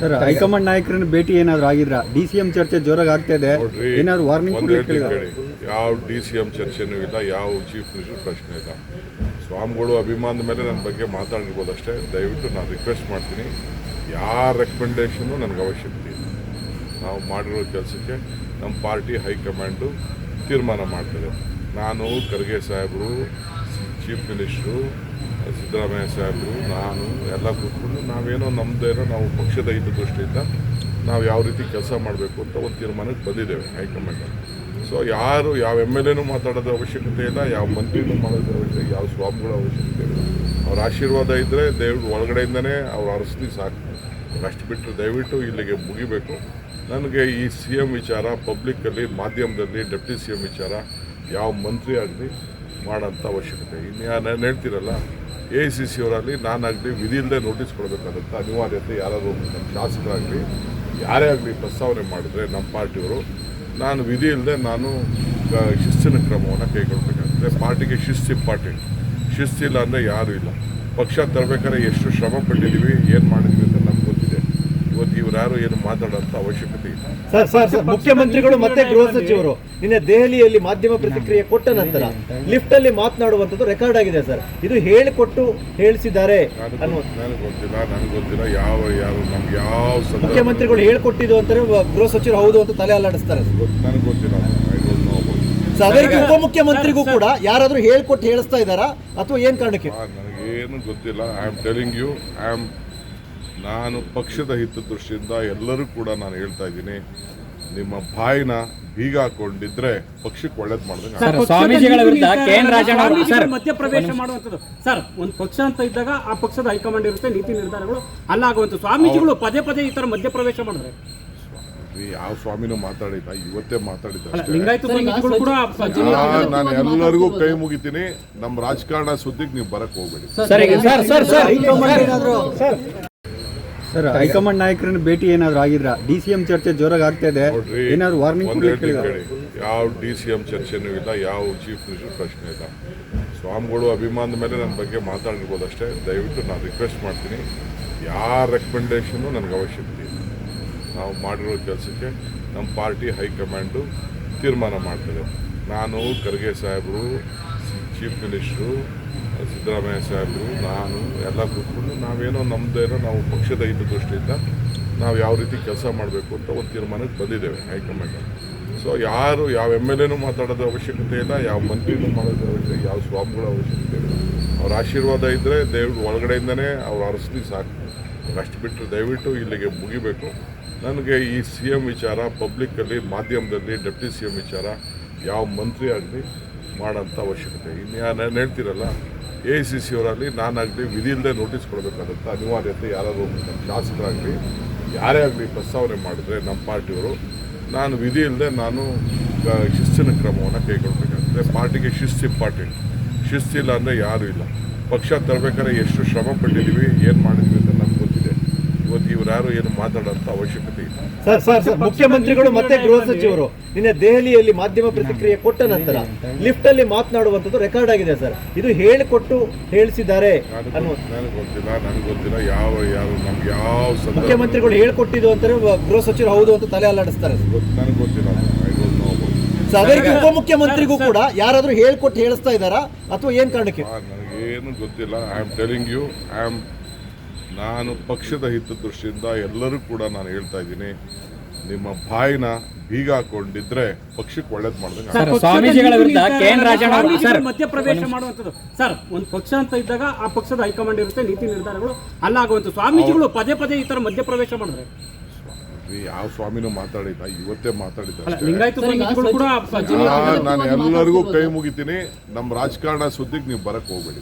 Sir high command ನಾಯಕರನ್ನ ಭೇಟಿ ಏನಾದ್ರು ಆಗಿದ್ರ? ಡಿ ಸಿ ಎಂ ಚರ್ಚೆ ಜೋರಾಗಿ ಆಗ್ತಾ ಇದೆ. ನೋಡ್ರಿ ಏನಾದ್ರು ವಾರ್ನಿಂಗ್ ಒಂದು ಕೊಡ್ಲಿಕ್ಕೆ ಹೇಳ್ತೀನಿ ಕೇಳಿ. ಯಾವ ಡಿ ಸಿ ಎಂ ಚರ್ಚೆನೂ ಇಲ್ಲ ಯಾವ ಚೀಫ್ ಮಿನಿಸ್ಟರ್ ಪ್ರಶ್ನೆ ಇಲ್ಲ. ಸ್ವಾಮಿಗಳು ಅಭಿಮಾನದ ಮೇಲೆ ನನ್ನ ಬಗ್ಗೆ ಮಾತಾಡಿರ್ಬೋದು ಅಷ್ಟೇ. ದಯವಿಟ್ಟು ನಾನು ರಿಕ್ವೆಸ್ಟ್ ಮಾಡ್ತೀನಿ ಯಾರ ರೆಕಮೆಂಡೇಷನು ನನಗೆ ಅವಶ್ಯಕತೆ ಇಲ್ಲ. ನಾವು ಮಾಡಿರೋ ಕೆಲಸಕ್ಕೆ ನಮ್ಮ ಪಾರ್ಟಿ ಹೈಕಮಾಂಡು ತೀರ್ಮಾನ ಮಾಡ್ತದೆ. ನಾನು ಖರ್ಗೆ ಸಾಹೇಬರು ಚೀಫ್ ಮಿನಿಸ್ಟ್ರು ಸಿದ್ದರಾಮಯ್ಯ ಸಾಹೇಬರು ನಾನು, ಎಲ್ಲ ಕೂತ್ಕೊಂಡು ನಾವೇನೋ ನಮ್ಮದೇನೋ ನಾವು ಪಕ್ಷದ ಹಿತದೃಷ್ಟಿಯಿಂದ ನಾವು ಯಾವ ರೀತಿ ಕೆಲಸ ಮಾಡಬೇಕು ಅಂತ ಒಂದು ತೀರ್ಮಾನಕ್ಕೆ ಬಂದಿದ್ದೇವೆ ಹೈಕಮಾಂಡ್ ಸೊ ಯಾರು ಯಾವ ಎಂ ಎಲ್ ಎನೂ ಮಾತಾಡೋದ ಅವಶ್ಯಕತೆ ಇಲ್ಲ, ಯಾವ ಮಂತ್ರಿನೂ ಮಾಡೋದು ಅವಶ್ಯಕತೆ ಯಾವ ಸ್ವಾಮಿಗಳ ಅವಶ್ಯಕತೆ ಇಲ್ಲ. ಅವ್ರ ಆಶೀರ್ವಾದ ಇದ್ದರೆ ದೇವ್ರ ಒಳಗಡೆಯಿಂದನೇ ಅವ್ರು ಅರಸ್ತಿ ಸಾಕು. ಅಷ್ಟು ಬಿಟ್ಟರೆ ದಯವಿಟ್ಟು ಇಲ್ಲಿಗೆ ಮುಗಿಬೇಕು. ನನಗೆ ಈ ಸಿ ಎಂ ವಿಚಾರ ಪಬ್ಲಿಕ್ಕಲ್ಲಿ ಮಾಧ್ಯಮದಲ್ಲಿ ಡೆಪ್ಟಿ ಸಿ ಎಂ ವಿಚಾರ, ಯಾವ ಮಂತ್ರಿ ಆಗಲಿ ಮಾಡೋಂಥ ಅವಶ್ಯಕತೆ. ಇನ್ನು ನಾನು ಹೇಳ್ತೀರಲ್ಲ ಎ ಐ ಸಿ ಸಿ ಅವರಲ್ಲಿ ನಾನಾಗಲಿ ವಿಧಿ ಇಲ್ಲದೆ ನೋಟಿಸ್ ಕೊಡಬೇಕಾದಂಥ ಅನಿವಾರ್ಯತೆ ಯಾರಾದರೂ ನಮ್ಮ ಶಾಸಕರಾಗಲಿ, ಯಾರೇ ಆಗಲಿ ಪ್ರಸ್ತಾವನೆ ಮಾಡಿದರೆ ನಮ್ಮ ಪಾರ್ಟಿಯವರು, ನಾನು ವಿಧಿ ಇಲ್ಲದೆ ನಾನು ಶಿಸ್ತಿನ ಕ್ರಮವನ್ನು ಕೈಗೊಳ್ಬೇಕಾಗ್ತದೆ. ಪಾರ್ಟಿಗೆ ಶಿಸ್ತು ಇಂಪಾರ್ಟೆಂಟ್. ಶಿಸ್ತಿಲ್ಲ ಅಂದರೆ ಯಾರೂ ಇಲ್ಲ. ಪಕ್ಷ ತರಬೇಕಾದ್ರೆ ಎಷ್ಟು ಶ್ರಮ ಪಟ್ಟಿದ್ದೀವಿ, ಏನು ಮಾಡಿದ್ವಿ ಅಂತ ನಮ್ಗೆ ಗೊತ್ತಿದೆ ಇವತ್ತು ಇವ್ರು ಏನು ಮಾತಾಡೋಂಥ ಅವಶ್ಯಕತೆ ಇದೆ. ಸರ್ ಸರ್ ಸರ್ ಮುಖ್ಯಮಂತ್ರಿಗಳು ಮತ್ತೆ ಗೃಹ ಸಚಿವರು ನಿನ್ನೆ ದೆಹಲಿಯಲ್ಲಿ ಮಾಧ್ಯಮ ಪ್ರತಿಕ್ರಿಯೆ ಕೊಟ್ಟ ನಂತರ ಲಿಫ್ಟ್ ಅಲ್ಲಿ ಮಾತನಾಡುವಂತದ್ದು ರೆಕಾರ್ಡ್ ಆಗಿದೆ ಸರ್. ಇದು ಹೇಳಿಕೊಟ್ಟು ಹೇಳಿಸಿದ್ದಾರೆ ನನಗೆ ಗೊತ್ತಿಲ್ಲ ನನಗೆ ಗೊತ್ತಿಲ್ಲ ಯಾವ ಯಾರು ನಮ್ಗೆ ಯಾವ ಸಂದರ್ಭ ಮುಖ್ಯಮಂತ್ರಿಗಳು ಹೇಳ್ಕೊಟ್ಟಿದ್ದು ಅಂತಾರೆ ಗೃಹ ಸಚಿವರು ಹೌದು ಅಂತ ತಲೆ ಅಲ್ಲಾಡಿಸ್ತಾರೆ. ನನಗೆ ಗೊತ್ತಿಲ್ಲ ಐ ಡೋಂಟ್ ನೋ ಸೊ ಅದಕ್ಕೆ ಉಪಮುಖ್ಯಮಂತ್ರಿಗೂ ಕೂಡ ಯಾರಾದ್ರೂ ಹೇಳ್ಕೊಟ್ಟು ಹೇಳಿಸ್ತಾ ಇದ್ದಾರಾ? ಅಥವಾ ಏನ್ ಕಾರಣಕ್ಕೆ? ನನಗೇನು ಗೊತ್ತಿಲ್ಲ I am telling you I am ನಾನು ಪಕ್ಷದ ಹಿತದೃಷ್ಟಿಯಿಂದ ಎಲ್ಲರೂ ಕೂಡ ನಾನು ಹೇಳ್ತಾ ಇದ್ದೀನಿ ನಿಮ್ಮ ಬಾಯಿನ ಬೀಗ ಹಾಕೊಂಡಿದ್ರೆ ಪಕ್ಷಕ್ಕೆ ಒಳ್ಳೇದು ಮಾಡ್ದಂಗೆ ಸರ್, ಆಗುತ್ತೆ. ಸ್ವಾಮೀಜಿಗಳ ವಿರುದ್ಧ ಕೆ ರಾಜಣ್ಣ ಸರ್, ಮಧ್ಯಪ್ರವೇಶ ಮಾಡುವಂಥದ್ದು. ಸರ್ ಒಂದು ಪಕ್ಷ ಅಂತ ಇದ್ದಾಗ ಆ ಪಕ್ಷದ ಹೈಕಮಾಂಡ್ ಇರುತ್ತೆ ನೀತಿ ನಿರ್ಧಾರಗಳು ಅಲ್ಲಾಗುವಂತ ಸ್ವಾಮೀಜಿಗಳು ಪದೇ ಪದೇ ಈ ತರ ಮಧ್ಯಪ್ರವೇಶ ಮಾಡಿದ್ರೆ. ಯಾವ ಸ್ವಾಮಿನೂ ಮಾತಾಡಿಲ್ಲ ಇವತ್ತೇ ಮಾತಾಡಿದ್ರು ಅಲ್ಲ ಲಿಂಗಾಯತ ಸ್ವಾಮೀಜಿಗಳು ಕೂಡ ನಾನು ಎಲ್ಲರಿಗೂ ಕೈ ಮುಗಿತೀನಿ ನಮ್ಮ ರಾಜಕಾರಣ ಸುದ್ದಿಗೆ ನೀವು ಬರಕ್ ಹೋಗ್ಬೇಡಿ. ಸರ್ ಹೈಕಮಾಂಡ್ ನಾಯಕರನ್ನ ಭೇಟಿ ಏನಾದ್ರು ಆಗಿದ್ರ? ಡಿ ಸಿ ಎಂ ಚರ್ಚೆ ಜೋರಾಗಿ ಆಗ್ತಾ ಇದೆ ನೋಡ್ರಿ ಏನಾದ್ರು ವಾರ್ನಿಂಗ್ ಒಂದು ಕೊಡ್ಲಿಕ್ಕೆ ಹೇಳ್ತೀನಿ ಕೇಳಿ. ಯಾವ ಡಿ ಸಿ ಎಂ ಚರ್ಚೆನೂ ಇಲ್ಲ ಯಾವ ಚೀಫ್ ಮಿನಿಸ್ಟರ್ ಪ್ರಶ್ನೆ ಇಲ್ಲ. ಸ್ವಾಮಿಗಳು ಅಭಿಮಾನದ ಮೇಲೆ ನನ್ನ ಬಗ್ಗೆ ಮಾತಾಡಿರ್ಬೋದು ಅಷ್ಟೇ. ದಯವಿಟ್ಟು ನಾನು ರಿಕ್ವೆಸ್ಟ್ ಮಾಡ್ತೀನಿ. ಯಾರ ರೆಕಮೆಂಡೇಷನು ನನಗೆ ಅವಶ್ಯಕತೆ ಇಲ್ಲ. ನಾವು ಮಾಡಿರೋ ಕೆಲಸಕ್ಕೆ ನಮ್ಮ ಪಾರ್ಟಿ ಹೈಕಮಾಂಡು ತೀರ್ಮಾನ ಮಾಡ್ತದೆ. ನಾನು ಖರ್ಗೆ ಸಾಹೇಬರು ಚೀಫ್ ಮಿನಿಸ್ಟ್ರು, ಸಿದ್ದರಾಮಯ್ಯ ಸಾಹೇಬರು, ನಾನು, ಎಲ್ಲ ಕೂತ್ಕೊಂಡು ನಾವೇನೋ ನಮ್ಮದೇನೋ ನಾವು ಪಕ್ಷದ ಹಿತದೃಷ್ಟಿಯಿಂದ ನಾವು ಯಾವ ರೀತಿ ಕೆಲಸ ಮಾಡಬೇಕು ಅಂತ ಒಂದು ತೀರ್ಮಾನಕ್ಕೆ ಬಂದಿದ್ದೇವೆ ಹೈಕಮಾಂಡ್ ಸೊ ಯಾರು ಯಾವ ಎಂ ಎಲ್ ಎನೂ ಮಾತಾಡೋದು ಅವಶ್ಯಕತೆ ಇಲ್ಲ, ಯಾವ ಮಂತ್ರಿನೂ ಮಾಡೋದು ಅವಶ್ಯಕತೆ ಯಾವ ಸ್ವಾಮಿಗಳ ಅವಶ್ಯಕತೆ ಇಲ್ಲ. ಅವ್ರ ಆಶೀರ್ವಾದ ಇದ್ದರೆ ದೇವ್ರ ಒಳಗಡೆಯಿಂದನೇ ಅವ್ರು ಅರಸ್ಲಿ ಸಾಕು. ಅಷ್ಟು ಬಿಟ್ಟರೆ ದಯವಿಟ್ಟು ಇಲ್ಲಿಗೆ ಮುಗಿಬೇಕು. ನನಗೆ ಈ ಸಿ ಎಂ ವಿಚಾರ ಪಬ್ಲಿಕ್ಕಲ್ಲಿ ಮಾಧ್ಯಮದಲ್ಲಿ, ಡೆಪ್ಟಿ ಸಿ ಎಂ ವಿಚಾರ, ಯಾವ ಮಂತ್ರಿ ಆಗಲಿ ಮಾಡೋಂಥ ಅವಶ್ಯಕತೆ. ಇನ್ನು ನಾನು ಹೇಳ್ತೀರಲ್ಲ, ಎ ಸಿ ಸಿ ಅವರಲ್ಲಿ ನಾನಾಗಲಿ ವಿಧಿ ಇಲ್ಲದೆ ನೋಟಿಸ್ ಕೊಡಬೇಕಾದಂಥ ಅನಿವಾರ್ಯತೆ ಯಾರಾದರೂ ನಮ್ಮ ಶಾಸಕರಾಗಲಿ, ಯಾರೇ ಆಗಲಿ ಪ್ರಸ್ತಾವನೆ ಮಾಡಿದ್ರೆ ನಮ್ಮ ಪಾರ್ಟಿಯವರು, ನಾನು ವಿಧಿ ಇಲ್ಲದೆ ನಾನು ಶಿಸ್ತಿನ ಕ್ರಮವನ್ನು ಕೈಗೊಳ್ಬೇಕಾಗ್ತದೆ. ಪಾರ್ಟಿಗೆ ಶಿಸ್ತು ಇಂಪಾರ್ಟೆಂಟ್. ಶಿಸ್ತಿಲ್ಲ ಅಂದರೆ ಯಾರೂ ಇಲ್ಲ. ಪಕ್ಷ ತರಬೇಕಾದ್ರೆ ಎಷ್ಟು ಶ್ರಮ ಪಟ್ಟಿದ್ದೀವಿ ಏನು ಮಾಡಿದ್ವಿ ಅಂತ ಗೊತ್ತಿದೆ ಇವತ್ತು ಇವ್ರು ಯಾರು ಏನು ಮಾತಾಡೋಂಥ ಅವಶ್ಯಕತೆ ಇಲ್ಲ. ಸರ್ ಸರ್ ಸರ್ ಮುಖ್ಯಮಂತ್ರಿಗಳು ಮತ್ತೆ ಗೃಹ ಸಚಿವರು ನಿನ್ನೆ ದೆಹಲಿಯಲ್ಲಿ ಮಾಧ್ಯಮ ಪ್ರತಿಕ್ರಿಯೆ ಕೊಟ್ಟ ನಂತರ ಲಿಫ್ಟ್ ಅಲ್ಲಿ ಮಾತನಾಡುವಂತದ್ದು ರೆಕಾರ್ಡ್ ಆಗಿದೆ ಸರ್. ಇದು ಹೇಳಿಕೊಟ್ಟು ಹೇಳಿಸಿದ್ದಾರೆ ನನಗೆ ಗೊತ್ತಿಲ್ಲ ನನಗೆ ಗೊತ್ತಿಲ್ಲ ಯಾವ ಯಾರು ನಮ್ಗೆ ಯಾವ ಸಂದರ್ಭ ಮುಖ್ಯಮಂತ್ರಿಗಳು ಹೇಳ್ಕೊಟ್ಟಿದ್ದು ಅಂತಾರೆ ಗೃಹ ಸಚಿವರು ಹೌದು ಅಂತ ತಲೆ ಅಲ್ಲಾಡಿಸ್ತಾರೆ. ನನಗೆ ಗೊತ್ತಿಲ್ಲ ಐ ಡೋಂಟ್ ನೋ ಸೊ ಅದಕ್ಕೆ ಉಪಮುಖ್ಯಮಂತ್ರಿಗೂ ಕೂಡ ಯಾರಾದ್ರೂ ಹೇಳ್ಕೊಟ್ಟು ಹೇಳಿಸ್ತಾ ಇದ್ದಾರಾ? ಅಥವಾ ಏನ್ ಕಾರಣಕ್ಕೆ? ಏನು ಗೊತ್ತಿಲ್ಲ. I am telling you I am ನಾನು ಪಕ್ಷದ ಹಿತದೃಷ್ಟಿಯಿಂದ ಎಲ್ಲರೂ ಕೂಡ ನಾನು ಹೇಳ್ತಾ ಇದ್ದೀನಿ ನಿಮ್ಮ ಬಾಯಿನ ಬೀಗ ಹಾಕೊಂಡಿದ್ರೆ ಪಕ್ಷಕ್ಕೆ ಒಳ್ಳೇದು ಮಾಡ್ದಂಗೆ ಸರ್, ಆಗುತ್ತೆ. ಸ್ವಾಮೀಜಿಗಳ ವಿರುದ್ಧ ಕೆ ರಾಜಣ್ಣ ಸರ್, ಮಧ್ಯಪ್ರವೇಶ ಮಾಡುವಂಥದ್ದು ಸರ್ ಒಂದು ಪಕ್ಷ ಅಂತ ಇದ್ದಾಗ ಆ ಪಕ್ಷದ ಹೈಕಮಾಂಡ್ ಇರುತ್ತೆ ನೀತಿ ನಿರ್ಧಾರಗಳು ಅಲ್ಲಾಗುವಂತ ಸ್ವಾಮೀಜಿಗಳು ಪದೇ ಪದೇ ಈ ತರ ಮಧ್ಯಪ್ರವೇಶ ಮಾಡಿದ್ರೆ ಈ ಯಾವ ಸ್ವಾಮಿನೂ ಮಾತಾಡಿಲ್ಲ ಇವತ್ತೇ ಆ, ನಾನು ಎಲ್ಲರಿಗೂ ಕೈ ಮುಗಿತೀನಿ ನಮ್ಮ ರಾಜಕಾರಣ ಸುದ್ದಿಗೆ ನೀವು ಬರಕ್ ಹೋಗ್ಬೇಡಿ